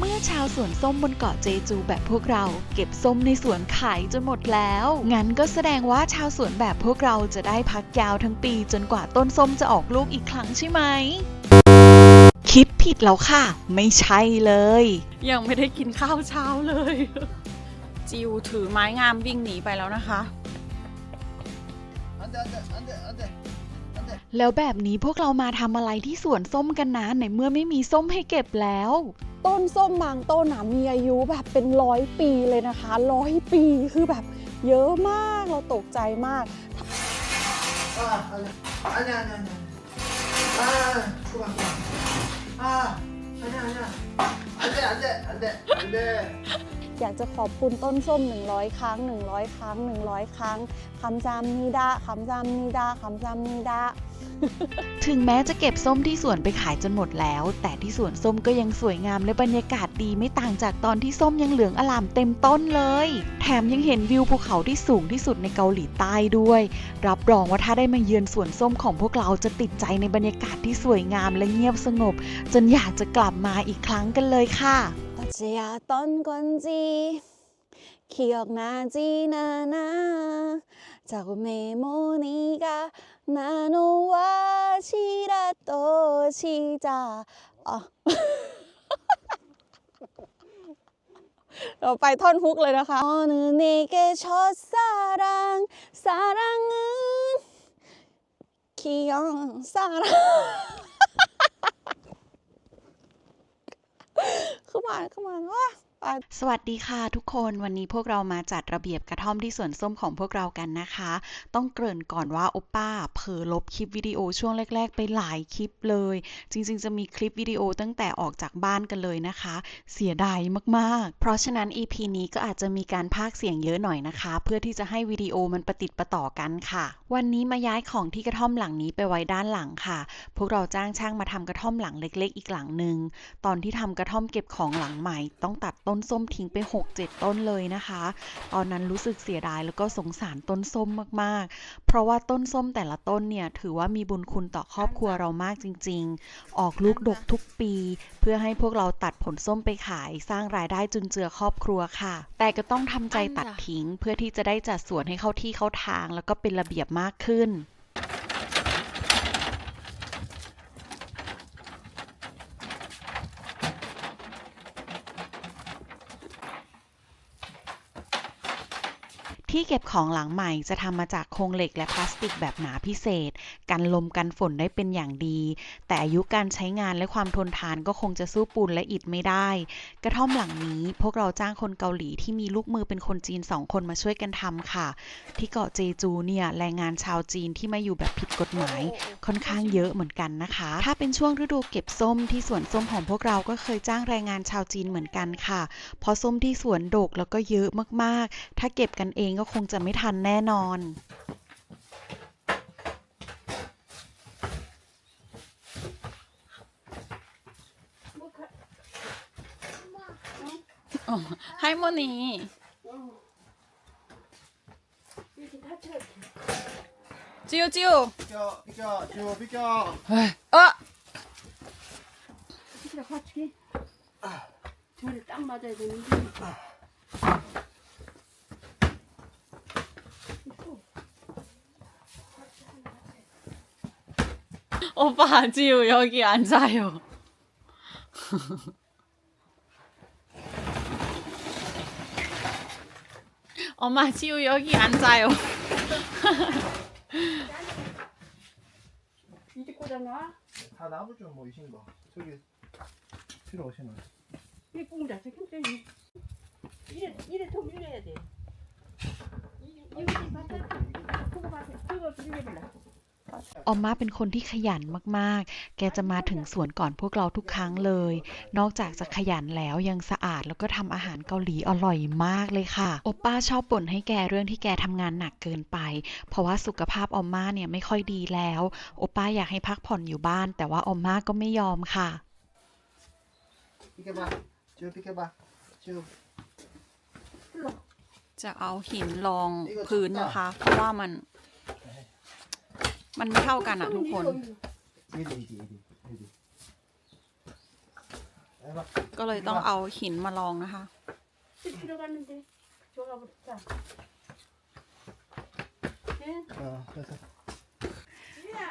เมื่อชาวสวนส้มบนเกาะเจจูแบบพวกเรา เก็บส้มในสวนขายจนหมดแล้ว งั้นก็แสดงว่าชาวสวนแบบพวกเราจะได้พักยาวทั้งปีจนกว่าต้นส้มจะออกลูกอีกครั้งใช่ไหม คิดผิดแล้วค่ะ ไม่ใช่เลย ยังไม่ได้กินข้าวเช้าเลย จิวถือไม้งามวิ่งหนีไปแล้วนะคะ อันเดอันเดอันเดอัน แล้วแบบนี้พวกเรามาทำอะไรที่สวนส้มกันนะในเมื่อไม่มีส้มให้เก็บแล้ว ต้นส้มบางต้นอ่ะมีอายุแบบเป็นร้อยปีเลยนะคะร้อยปีคือแบบเยอะมากเราตกใจมาก 아 아니야 아니야 아니야 아니야 아 그만 그만 아 아니야 아니야 안돼 안돼 안돼 안돼 อยากจะขอบคุณต้นส้ม 100 ครั้ง 100 ครั้ง 100 ครั้งคำจำนิดาคำจำนิดาคำจำนิดา ถึงแม้จะเก็บส้มที่สวนไปขายจนหมดแล้ว แต่ที่สวนส้มก็ยังสวยงามและบรรยากาศดีไม่ต่างจากตอนที่ส้มยังเหลืองอลามเต็มต้นเลย แถมยังเห็นวิวภูเขาที่สูงที่สุดในเกาหลีใต้ด้วย รับรองว่าถ้าได้มาเยือนสวนส้มของพวกเราจะติดใจในบรรยากาศที่สวยงามและเงียบสงบ จนอยากจะกลับมาอีกครั้งกันเลยค่ะ 어찌였던 건지 기억나진 않아 자꾸 메모니가 나눠와 시라 또 시작 아 เราไปท่อนฮุกเลยนะคะ어느내게 첫사랑 사랑은 기억 사랑 ขึ้นมาขึ้นมาว้าไป สวัสดีค่ะทุกคนวันนี้พวกเรามาจัดระเบียบกระท่อมที่สวนส้มของพวกเรากันนะคะ ต้องเกริ่นก่อนว่าโอปป้าเผลอลบคลิปวิดีโอช่วงแรก ๆ ไปหลายคลิปเลย จริง ๆ จะมีคลิปวิดีโอตั้งแต่ออกจากบ้านกันเลยนะคะ เสียดายมากๆ เพราะฉะนั้น EP นี้ก็อาจจะมีการพากเสียงเยอะหน่อยนะคะ เพื่อที่จะให้วิดีโอมันประติดประต่อกันค่ะ วันนี้มาย้ายของที่กระท่อมหลังนี้ไปไว้ด้านหลังค่ะ พวกเราจ้างช่างมาทำกระท่อมหลังเล็ก ๆ อีกหลังหนึ่งตอนที่ทำกระท่อมเก็บของหลังใหม่ ต้องตัดต้นส้มทิ้งไป 6-7 ต้นเลยนะคะ ตอนนั้นรู้สึกเสียดายแล้วก็สงสารต้นส้มมากๆ เพราะว่าต้นส้มแต่ละต้นเนี่ยถือว่ามีบุญคุณต่อครอบครัวเรามากจริง ๆ ออกลูกดกทุกปี เพื่อให้พวกเราตัดผลส้มไปขาย สร้างรายได้จุนเจือครอบครัวค่ะ แต่ก็ต้องทำใจตัดทิ้ง เพื่อที่จะได้จัดสวนให้เข้าที่เข้าทาง แล้วก็เป็นระเบียบมากขึ้น ที่เก็บของหลังใหม่จะทำมาจากโครงเหล็กและพลาสติกแบบหนาพิเศษ กันลมกันฝนได้เป็นอย่างดี แต่อายุการใช้งานและความทนทานก็คงจะสู้ปูนและอิฐไม่ได้ กระท่อมหลังนี้พวกเราจ้างคนเกาหลีที่มีลูกมือเป็นคนจีนสองคนมาช่วยกันทำค่ะ ที่เกาะเจจูเนี่ยแรงงานชาวจีนที่มาอยู่แบบผิดกฎหมาย ค่อนข้างเยอะเหมือนกันนะคะ ถ้าเป็นช่วงฤดูเก็บส้มที่สวนส้มของพวกเราก็เคยจ้างแรงงานชาวจีนเหมือนกันค่ะเพราะส้มที่สวนดกแล้วก็เยอะมากๆ ถ้าเก็บกันเองก็คงจะไม่ทันแน่นอน ให้โมนีจิวจิว 비켜 비켜 지호 비켜 เออ 그래 같이 저를 딱 맞아야 되는데 오빠 지우 여기 앉아요. 엄마 지우 여기 앉아요. 이제 꽂아놔. 다 나무 좀 모이신 거. 저기 필요 없이 놔. 이 뽕자 저기 힘들지. 이래 이래 더 밀려야 돼. 이 여기 바깥 그거 바깥 그거 밀려라. ออมมาเป็นคนที่ขยันมากๆ แกจะมาถึงสวนก่อนพวกเราทุกครั้งเลย นอกจากจะขยันแล้วยังสะอาดแล้วก็ทำอาหารเกาหลีอร่อยมากเลยค่ะ โอป้าชอบบ่นให้แกเรื่องที่แกทำงานหนักเกินไป เพราะว่าสุขภาพออมมาเนี่ยไม่ค่อยดีแล้ว โอป้าอยากให้พักผ่อนอยู่บ้าน แต่ว่าออมมาก็ไม่ยอมค่ะจะเอาหินรองพื้นนะคะ เพราะว่ามัน มันไม่เท่ากันอะทุกคน ก็เลยต้องเอาหินมาลองนะคะ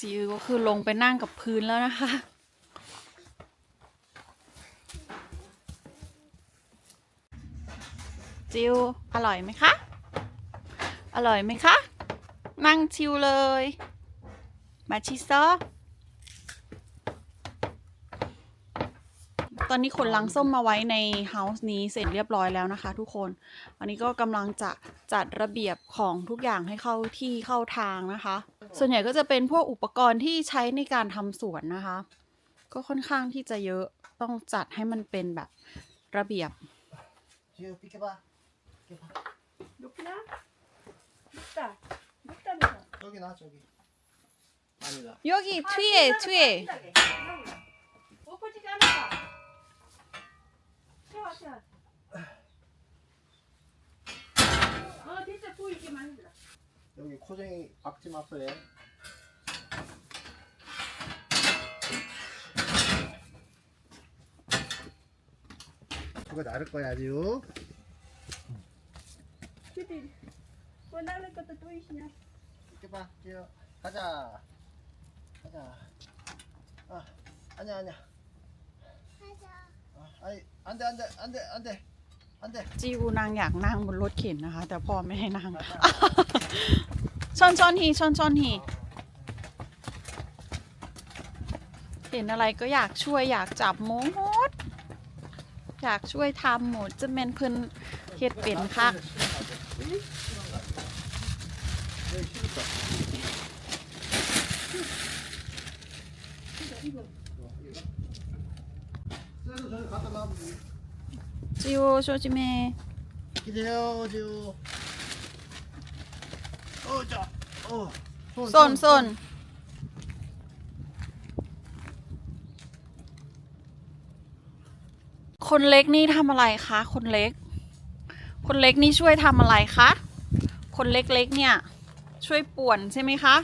จิวก็คือลงไปนั่งกับพื้นแล้วนะคะ จิวอร่อยไหมคะ อร่อยไหมคะ นั่งชิวเลย มาชิซอตอนนี้ขนลังส้มมาไว้ในเฮาส์นี้เสร็จเรียบร้อยแล้วนะคะ ทุกคน อันนี้ก็กำลังจะจัดระเบียบของทุกอย่างให้เข้าที่เข้าทางนะคะ ส่วนใหญ่ก็จะเป็นพวกอุปกรณ์ที่ใช้ในการทำสวนนะคะ ก็ค่อนข้างที่จะเยอะต้องจัดให้มันเป็นแบบระเบียบลูกนะลูกตาลูกตา 아니다. 여기 뒤에 뒤에 여기 코쟁이 박지 마세요. 그거 나를 거야 아주. 그들 뭐 나를 것도 보이시냐? 이렇게 봐, 뛰어. 가자. 가자. 아 아니야 아니야. 아, 아니 안돼 안돼 안돼 안돼 안돼. จิวนางอยากนั่งบนรถเข็นนะคะ แต่พ่อไม่ให้นั่ง ชอนชอนฮีชอนชอนฮีเห็นอะไรก็อยากช่วยอยากจับหมด อยากช่วยทำหมดจะเมนเพิ่นเฮ็ดเป็นคัก 쇠 จิวโชจิเม 기대요 지우. 어자. 어. ส้นส้นคนเล็กนี่ทำอะไรคะ คนเล็ก คนเล็กนี่ช่วยทำอะไรคะ คนเล็กๆเนี่ย ช่วยป่วนใช่ไหมคะ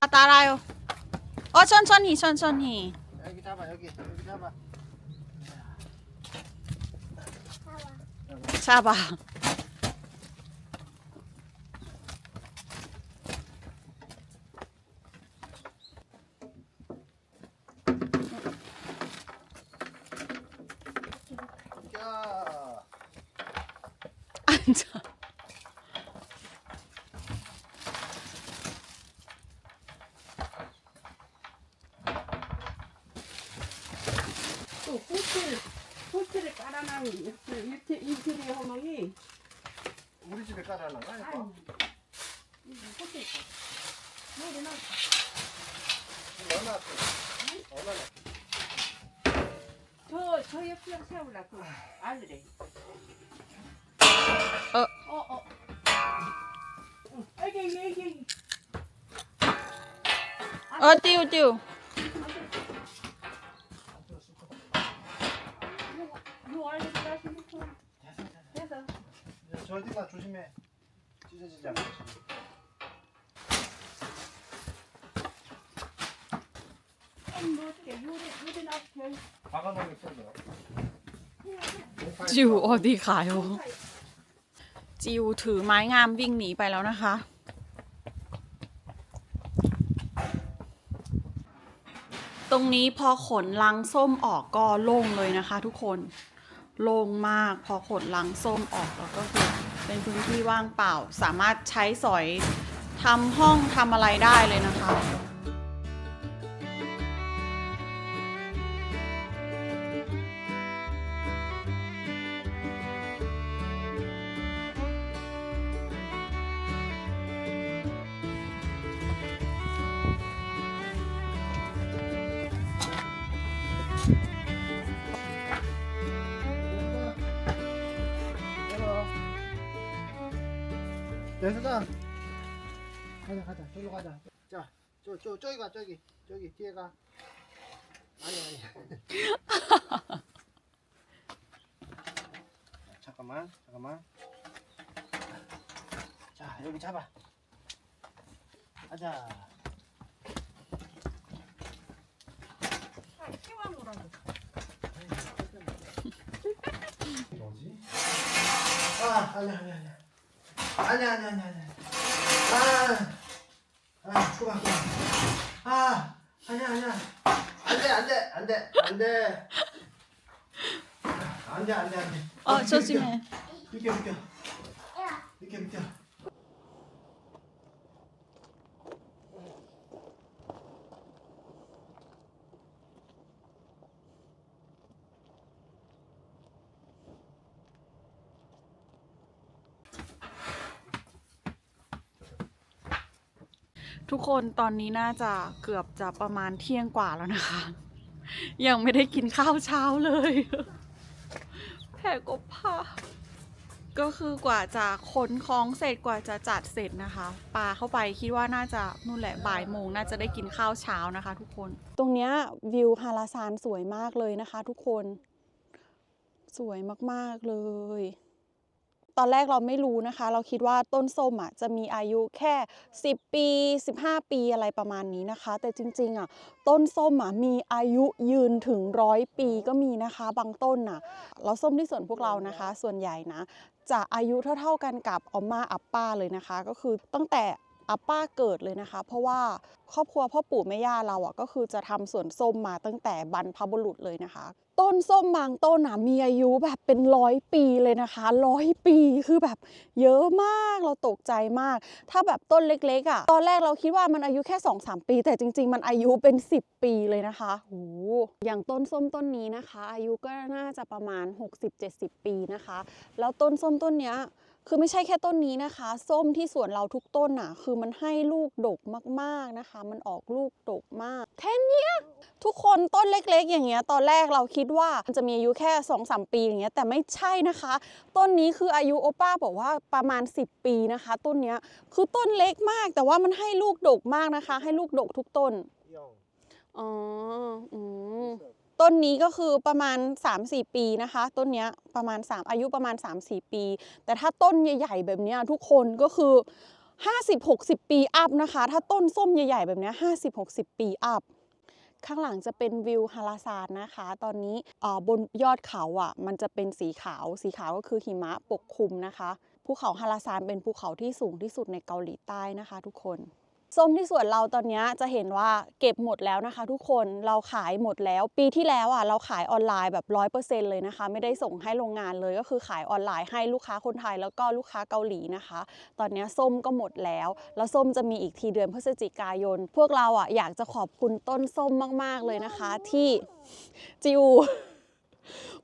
อาตาอะไรอ่ะอ๋อชนชนหีชนชนหี 여기 잡아 여기 여기 잡아 잡아. 앉아. 하늘에. 어. 어, 어. 아기, 아기, 아기. 아, 띄우, 띄우. 저 어디가 조심해. 찢어지지 않게. 뭐 어떻게 요리 요리 나 박아놓으면 쏜다. จิวออดีขายโอจิวถือไม้งามวิ่งหนีไปแล้วนะคะ ตรงนี้พอขนลังส้มออกก็โล่งเลยนะคะทุกคน โล่งมากพอขนลังส้มออกแล้วก็คือเป็นพื้นที่ว่างเปล่า สามารถใช้สอยทำห้องทำอะไรได้เลยนะคะ 여기다. 가자 가자 저기로 가자. 자, 저, 저, 저기 가 저기 저기 뒤에 가. 아니 아니. 잠깐만 잠깐만. 자 여기 잡아. 가자. 뭐지? 아, 아니야, 아니야, 아니야. 아니야, 아니야, 아니야, 아니야. 아, 아, 그만, 그만. 아, 아니야, 아니야. 안 돼, 안 돼, 안 돼, 안 돼. 안 돼, 안 돼, 안 돼. 어, 비켜, 조심해. 비켜, 비켜. 비켜, 비켜.ๆ ทุกคนตอนนี้น่าจะเกือบจะประมาณเที่ยงกว่าแล้วนะคะ ยังไม่ได้กินข้าวเช้าเลย แผ่กบผ้าก็คือกว่าจะขนของเสร็จกว่าจะจัดเสร็จนะคะปลาเข้าไปคิดว่าน่าจะนู่นแหละบ่ายโมงน่าจะได้กินข้าวเช้านะคะ ทุกคน ตรงเนี้ยวิวฮาราซานสวยมากเลยนะคะ ทุกคน สวยมากๆเลย ตอนแรกเราไม่รู้นะคะ เราคิดว่าต้นส้มอะจะมีอายุแค่ 10 ปี 15 ปีอะไรประมาณนี้นะคะ แต่จริงๆอะต้นส้มอะมีอายุยืนถึงร้อยปีก็มีนะคะ บางต้นอะเราส้มที่สวนพวกเรานะคะ ส่วนใหญ่นะจะอายุเท่าๆกันกับออมมาอัปป้าเลยนะคะ ก็คือตั้งแต่ อัปป้าเกิดเลยนะคะ เพราะว่าครอบครัวพ่อปู่แม่ย่าเราอะก็คือจะทำสวนส้มมาตั้งแต่บรรพบุรุษเลยนะคะ ต้นส้มบางต้นอะมีอายุแบบเป็นร้อยปีเลยนะคะร้อยปีคือแบบเยอะมากเราตกใจมาก ถ้าแบบต้นเล็กๆอะตอนแรกเราคิดว่ามันอายุแค่2-3ปี แต่จริง ๆ มันอายุเป็น 10 ปีเลยนะคะโหอย่างต้นส้มต้นนี้นะคะ อายุก็น่าจะประมาณ 60-70 ปีนะคะ แล้วต้นส้มต้นเนี้ย คือไม่ใช่แค่ต้นนี้นะคะ ส้มที่สวนเราทุกต้นน่ะ คือมันให้ลูกดกมากๆนะคะ มันออกลูกดกมากแค่เนี้ยทุกคนต้นเล็กๆ อย่างเงี้ย ตอนแรกเราคิดว่ามันจะมีอายุแค่2อสปีอย่างเงี้ย แต่ไม่ใช่นะคะ ต้นนี้คืออายุโอป้าบอกว่าประมาณ 10 ปีนะคะ ต้นเนี้ยคือต้นเล็กมาก แต่ว่ามันให้ลูกดกมากนะคะ ให้ลูกดกทุกต้น อ๋อ อืม ต้นนี้ก็คือประมาณ 3-4 ปีนะคะ ต้นนี้ประมาณ 3 อายุประมาณ 3-4 ปี แต่ถ้าต้นใหญ่ ๆ แบบนี้ทุกคนก็คือ 50-60 ปีอัพนะคะ ถ้าต้นส้มใหญ่ ๆ แบบนี้50-60 ปีอัพข้างหลังจะเป็นวิวฮาราซานนะคะ ตอนนี้บนยอดเขาอะ มันจะเป็นสีขาว สีขาวก็คือหิมะปกคลุมนะคะ ภูเขาฮาราซานเป็นภูเขาที่สูงที่สุดในเกาหลีใต้นะคะ ทุกคน ส้มที่สวนเราตอนนี้จะเห็นว่าเก็บหมดแล้วนะคะ ทุกคนเราขายหมดแล้ว ปีที่แล้วอะเราขายออนไลน์แบบร้อยเปอร์เซ็นต์เลยนะคะ ไม่ได้ส่งให้โรงงานเลยก็คือขายออนไลน์ให้ลูกค้าคนไทยแล้วก็ลูกค้าเกาหลีนะคะ ตอนนี้ส้มก็หมดแล้ว แล้วส้มจะมีอีกทีเดือนพฤศจิกายน พวกเราอะอยากจะขอบคุณต้นส้มมาก ๆเลยนะคะ ที่จิว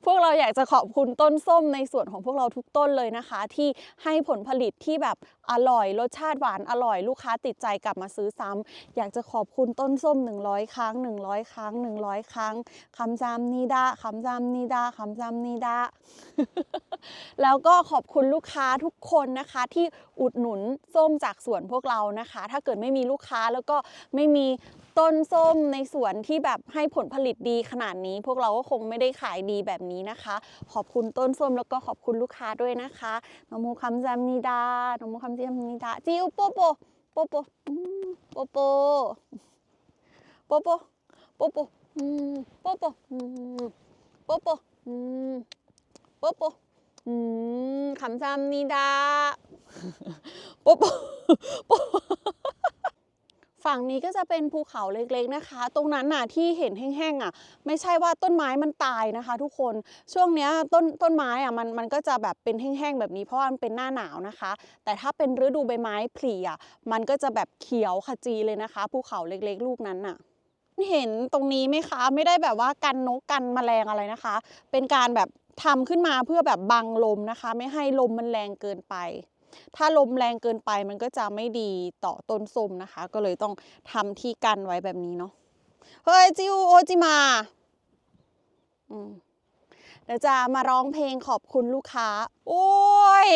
พวกเราอยากจะขอบคุณต้นส้มในส่วนของพวกเราทุกต้นเลยนะคะ ที่ให้ผลผลิตที่แบบอร่อย รสชาติหวานอร่อยลูกค้าติดใจกลับมาซื้อซ้ำอยากจะขอบคุณต้นส้ม 100 ครั้ง 100 ครั้ง 100 ครั้งคำจำนิดาคำจำนิดาคำจำนิดาแล้วก็ขอบคุณลูกค้าทุกคนนะคะที่อุดหนุนส้มจากสวนพวกเรานะคะ ถ้าเกิดไม่มีลูกค้าแล้วก็ไม่มี ต้นส้มในสวนที่แบบให้ผลผลิตดีขนาดนี้ พวกเราก็คงไม่ได้ขายดีแบบนี้นะคะ ขอบคุณต้นส้มแล้วก็ขอบคุณลูกค้าด้วยนะคะนโมคำจำนิดานโมคำจำนิดาจิวโปโปโปโปโปโปโปโปโปโปโปโปโปโปโปโปคำจำนิดาโปโปโป ฝั่งนี้ก็จะเป็นภูเขาเล็กๆนะคะ ตรงนั้นน่ะที่เห็นแห้งๆอะ ไม่ใช่ว่าต้นไม้มันตายนะคะ ทุกคน ช่วงเนี้ยต้นต้นไม้อะมันมันก็จะแบบเป็นแห้งๆแบบนี้เพราะมันเป็นหน้าหนาวนะคะ แต่ถ้าเป็นฤดูใบไม้ผลิอะมันก็จะแบบเขียวขจีเลยนะคะ ภูเขาเล็กๆ ลูกนั้นน่ะเห็นตรงนี้ไหมคะ ไม่ได้แบบว่ากันนกกันแมลงอะไรนะคะ เป็นการแบบทำขึ้นมาเพื่อแบบบังลมนะคะ ไม่ให้ลมมันแรงเกินไป ถ้าลมแรงเกินไปมันก็จะไม่ดีต่อต้นส้มนะคะ ก็เลยต้องทำที่กันไว้แบบนี้เนาะเฮ้ยจิวโอจิมาอืมเดี๋ยวจะมาร้องเพลงขอบคุณลูกค้า โอ้ย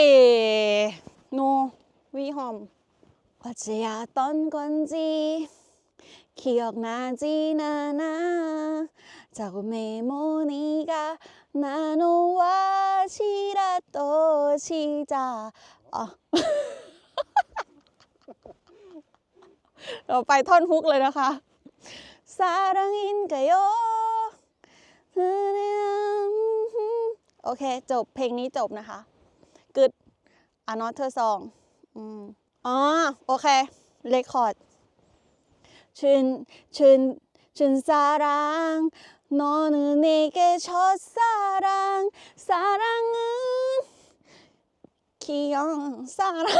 โนวีหอม어제였던건지 기억나진 않아 자꾸 메모니가 나노와 시라 또 시작 아 เราไปท่อนฮุกเลยนะคะ 사랑인가요 โอเค จบเพลงนี้จบนะคะ Good Another song อืมอ๋อ โอเค เรคคอร์ด 준, 준, 준 사랑 너는 내게 첫사랑 사랑은 คียองซาร่า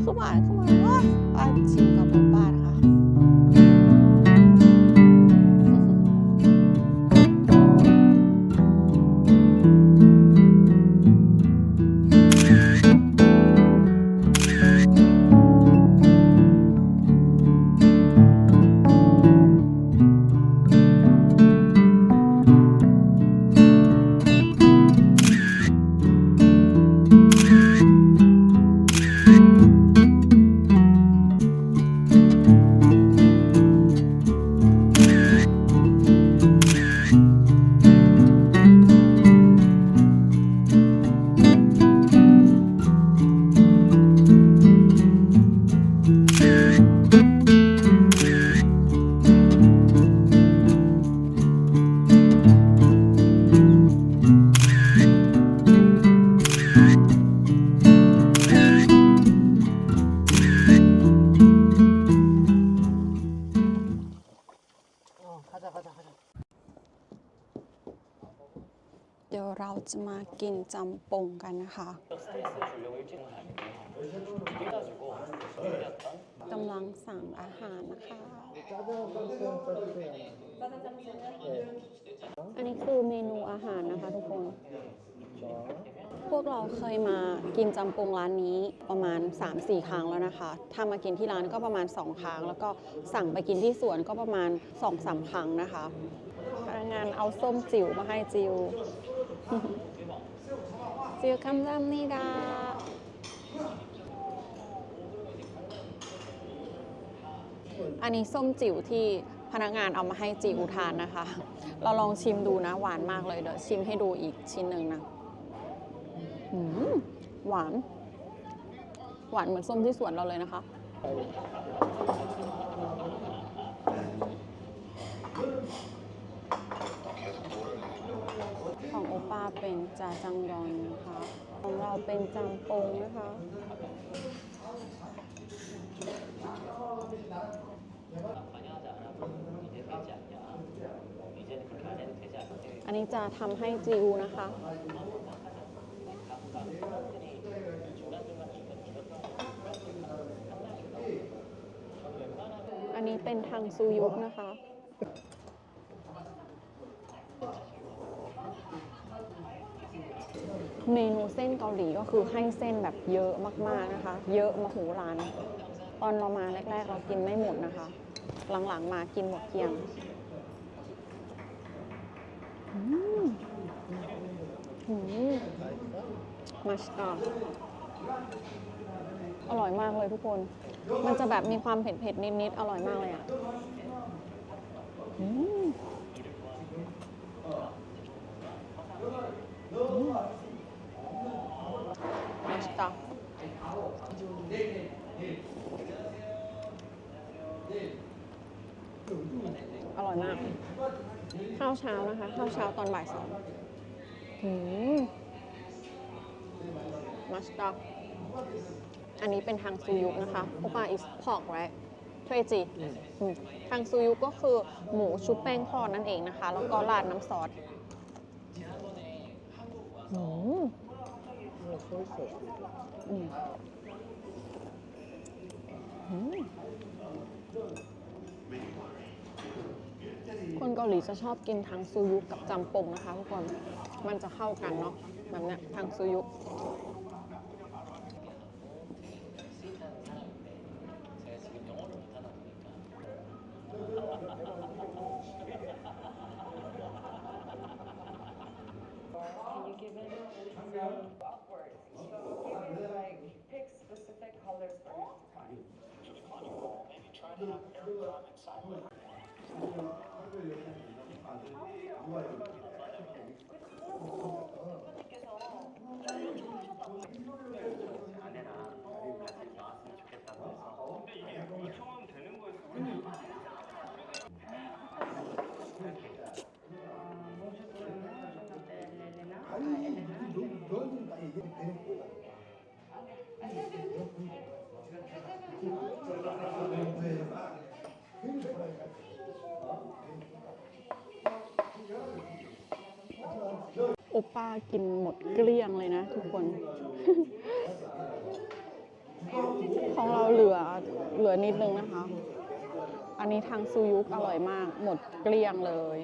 เข้ามาเข้ามาว่าปาชิมกับปานะ จำปงกันนะคะกำลังสั่งอาหารนะคะ อันนี้คือเมนูอาหารนะคะทุกคน พวกเราเคยมากินจำปงร้านนี้ประมาณ 3-4 ครั้งแล้วนะคะ ถ้ามากินที่ร้านก็ประมาณ 2 ครั้ง แล้วก็สั่งไปกินที่สวนก็ประมาณ 2-3 ครั้งนะคะพนักงานเอาส้มจิ๋วมาให้จิว จิวคำจำนี่ดาอันนี้ส้มจิ๋วที่พนักงานเอามาให้จิ๋วทานนะคะ เราลองชิมดูนะ หวานมากเลยเดี๋ยวชิมให้ดูอีกชิ้นหนึ่งนะหวาน หวานเหมือนส้มที่สวนเราเลยนะคะ ของโอป้าเป็นจาจังดอนนะคะของเราเป็นจางปงนะคะอันนี้จะทำให้จิวนะคะอันนี้เป็นทางซูยุกนะคะ เมนูเส้นเกาหลีก็คือให้เส้นแบบเยอะมากๆนะคะ เยอะมโหฬารตอนเรามาแรก ๆ เรากินไม่หมดนะคะ หลังๆมากินหมดเกลี้ยงอืมอืมมาสตาอร่อยมากเลยทุกคน มันจะแบบมีความเผ็ดๆ นิดๆ อร่อยมากเลยอะอืม ต่อร่อยมาก ข้าวเช้านะคะ ข้าวเช้าตอนบ่ายสองหืมมัสตาร์อันนี้เป็นทางซูยุกนะคะโอปาอิสพอกไรเทรจิทางซูยุกก็คือหมูชุบแป้งทอดนั่นเองนะคะ แล้วก็ราดน้ำซอส อืมอืมคนเกาหลีจะชอบกินทั้งซูยุกับจำปงนะคะทุกคน มันจะเข้ากันเนาะแบบเนี้ยทางซูยุ ป้ากินหมดเกลี้ยงเลยนะทุกคน ของเราเหลือเหลือนิดนึงนะคะ อันนี้ทางซูยุกอร่อยมาก หมดเกลี้ยงเลย,